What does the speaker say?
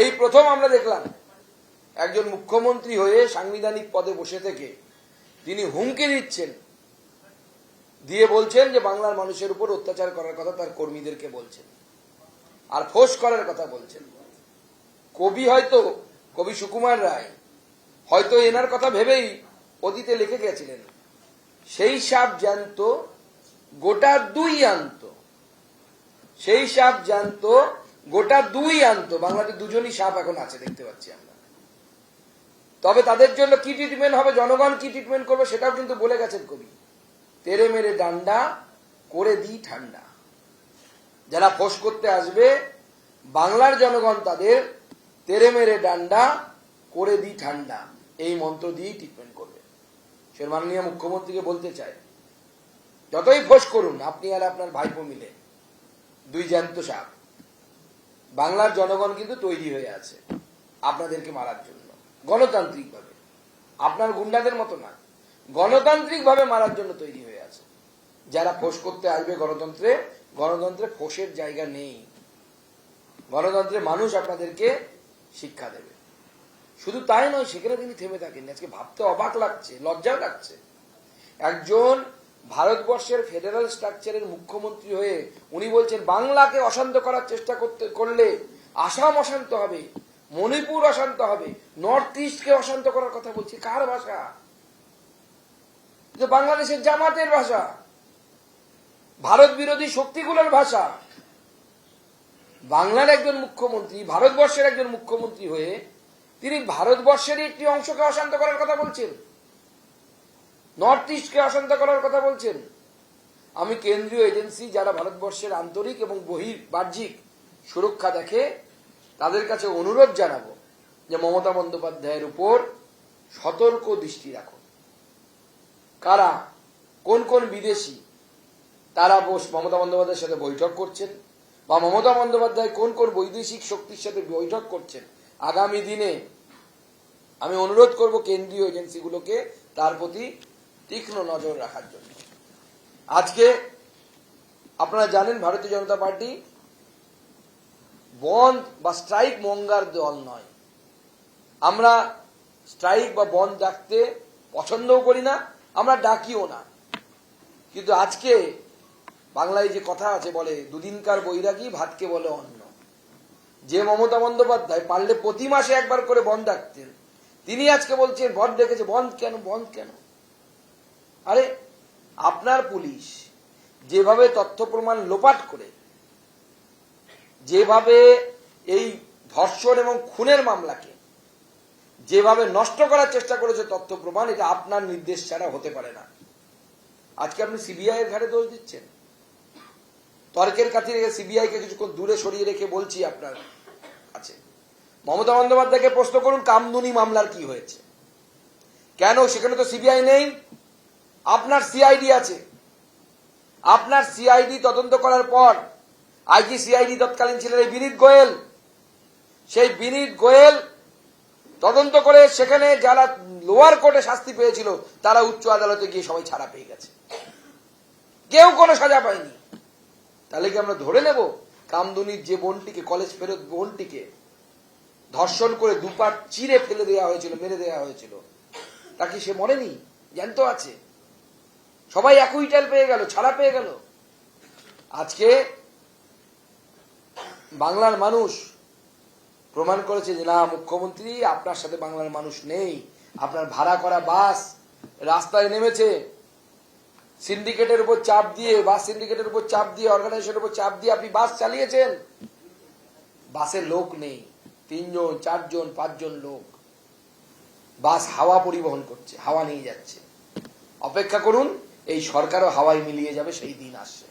এই প্রথম আমরা দেখলাম, একজন মুখ্যমন্ত্রী হয়ে সাংবিধানিক পদে বসে থেকে তিনি হুমকি দিচ্ছেন। দিয়ে বলছেন যে বাংলার মানুষের উপর অত্যাচার করার কথা তার কর্মীদেরকে বলছেন। আর ফোঁস করার কথা বলছেন। কবি হয়তো, কবি সুকুমার রায়, হয়তো এনার কথা ভেবেই অতীতে লিখে গেছিলেন, সেই সাপ জ্যান্ত, গোটা দুই আনত, সেই সাপ জ্যান্ত গোটা দুই আনত, বাংলাতে দুজনই সাপ এখন আছে, দেখতে পাচ্ছি আমরা। তবে তাদের জন্য কি ট্রিটমেন্ট হবে, জনগণ কি ট্রিটমেন্ট করবে, সেটাও কিন্তু বলে গেছেন কবি। তেরে মেরে ডান্ডা, করে দিই ঠান্ডা। যারা ফোঁস করতে আসবে, বাংলার জনগণ তাদের তেরে মেরে ডান্ডা, করে দিই ঠান্ডা, এই মন্ত্র দিয়েই ট্রিটমেন্ট করবে। সে মাননীয় মুখ্যমন্ত্রীকে বলতে চায় যতই ফোঁস করুন, আপনি আর আপনার ভাইপো মিলে, দুই জ্যান্ত সাপ। বাংলার জনগণ কিন্তু তৈরি হয়ে আছে আপনাদেরকে মারার জন্য, গণতান্ত্রিকভাবে। আপনার গুন্ডাদের মতো না, গণতান্ত্রিকভাবে মারার জন্য তৈরি হয়ে আছে। যারা ফোঁস করতে আসবে গণতন্ত্রে গণতন্ত্রে ফোঁসের জায়গা নেই। গণতন্ত্রে মানুষ আপনাদেরকে শিক্ষা দেবে। শুধু তাই নয়, সেখানে তিনি থেমে থাকেন আজকে ভাবতে অবাক লাগছে, লজ্জাও লাগছে। একজন ভারতবর্ষের ফেডারেল স্ট্রাকচারের মুখ্যমন্ত্রী হয়ে উনি বলছেন, বাংলাকে অশান্ত করার চেষ্টা করতে, করলে আসাম অশান্ত হবে, মণিপুর অশান্ত হবে, নর্থ ইস্টকে অশান্ত করার কথা বলছি। কার ভাষা? বাংলাদেশের জামাতের ভাষা। ভারত বিরোধী শক্তিগুলোর ভাষা। বাংলার একজন মুখ্যমন্ত্রী, ভারতবর্ষের একজন মুখ্যমন্ত্রী হয়ে তিনি ভারতবর্ষের একটি অংশকে অশান্ত করার কথা বলছেন। নর্থ ইস্টকে অশান্ত করার কথা বলছেন। আমি কেন্দ্রীয় এজেন্সি যারা ভারতবর্ষের আন্তরিক এবং বহির বাহ্যিক সুরক্ষা দেখে, তাদের কাছে অনুরোধ জানাব যে মমতা বন্দ্যোপাধ্যায়ের উপর সতর্ক দৃষ্টি রাখুন। কারা, কোন কোন বিদেশি, তারা বস মমতা বন্দ্যোপাধ্যায়ের সাথে বৈঠক করছেন বা মমতা বন্দ্যোপাধ্যায় কোন কোন বৈদেশিক শক্তির সাথে বৈঠক করছেন, আগামী দিনে আমি অনুরোধ করব কেন্দ্রীয় এজেন্সিগুলোকে তার প্রতি তীক্ষ্ণ নজর রাখার জন্য। আজকে আপনারা জানেন ভারতীয় জনতা পার্টি বন্ধ বা স্ট্রাইক মঙ্গার দল নয়। আমরা স্ট্রাইক বা বন্ধ ডাকতে পছন্দও করি না, আমরা ডাকিও না। কিন্তু আজকে বাংলায় যে কথা আছে বলে, দুদিনকার বৈরাগী ভাতকে বলে অন্ন। যে মমতা বন্দ্যোপাধ্যায় পারলে প্রতি মাসে একবার করে বন্ধ ডাকতেন, তিনি আজকে বলছেন বন্ধ ডেকেছে বন্ধ কেন বন্ধ কেন? আরে, আপনার পুলিশ যেভাবে তথ্য প্রমাণ লোপাট করে, যেভাবে এই ধর্ষণ এবং খুনের মামলাকে যেভাবে নষ্ট করার চেষ্টা করেছে তথ্য প্রমাণ, এটা আপনার নির্দেশ ছাড়া হতে পারে না। আজকে আপনি সিবিআই এর ঘাড়ে দোষ দিচ্ছেন। তর্কের কাছে রেখে সিবিআই কে কিছুক্ষণ দূরে সরিয়ে রেখে বলছি আপনার কাছে। মমতা বন্দ্যোপাধ্যায়কে প্রশ্ন করুন, কামদুনি মামলার কি হয়েছে? কেন? সেখানে তো সিবিআই নেই। আপনার সিআইডি আছে। আপনার সিআইডি তদন্ত করার পর আইজি সিআইডি তৎকালীন ছিলেন এই বিনীত গোয়েল। সেই বিনীত গোয়েল তদন্ত করে সেখানে যারা লোয়ার কোর্টে শাস্তি পেয়েছিল, তারা উচ্চ আদালতে গিয়ে সবাই ছাড়া পেয়ে গেছে। কেউ কোনো সাজা পায়নি। তাহলে কি আমরা ধরে নেব কামদুনির যে বোনটিকে, কলেজ ফেরত বোনটিকে ধর্ষণ করে দুপাট চিরে ফেলে দেওয়া হয়েছিল, মেরে দেওয়া হয়েছিল? তা কি সে মরেনি? জ্যান্ত আছে। সবাই একই টাইল পেয়ে গেল, ছাড়া পেয়ে গেল। আজকে বাংলার মানুষ প্রমাণ করেছে যে, না, মুখ্যমন্ত্রী আপনার সাথে বাংলার মানুষ নেই। আপনার ভাড়া করা বাস রাস্তায় নেমেছে। সিন্ডিকেটের উপর চাপ দিয়ে, বাস সিন্ডিকেটের উপর চাপ দিয়ে, অর্গানাইজেশনের উপর চাপ দিয়ে আপনি বাস চালিয়েছেন। বাসে লোক নেই। তিনজন, চারজন, পাঁচজন লোক। বাস হাওয়া পরিবহন করছে, হাওয়া নিয়ে যাচ্ছে। অপেক্ষা করুন এই সরকারও হাওয়ায় মিলিয়ে যাবে সেই দিন আসছে।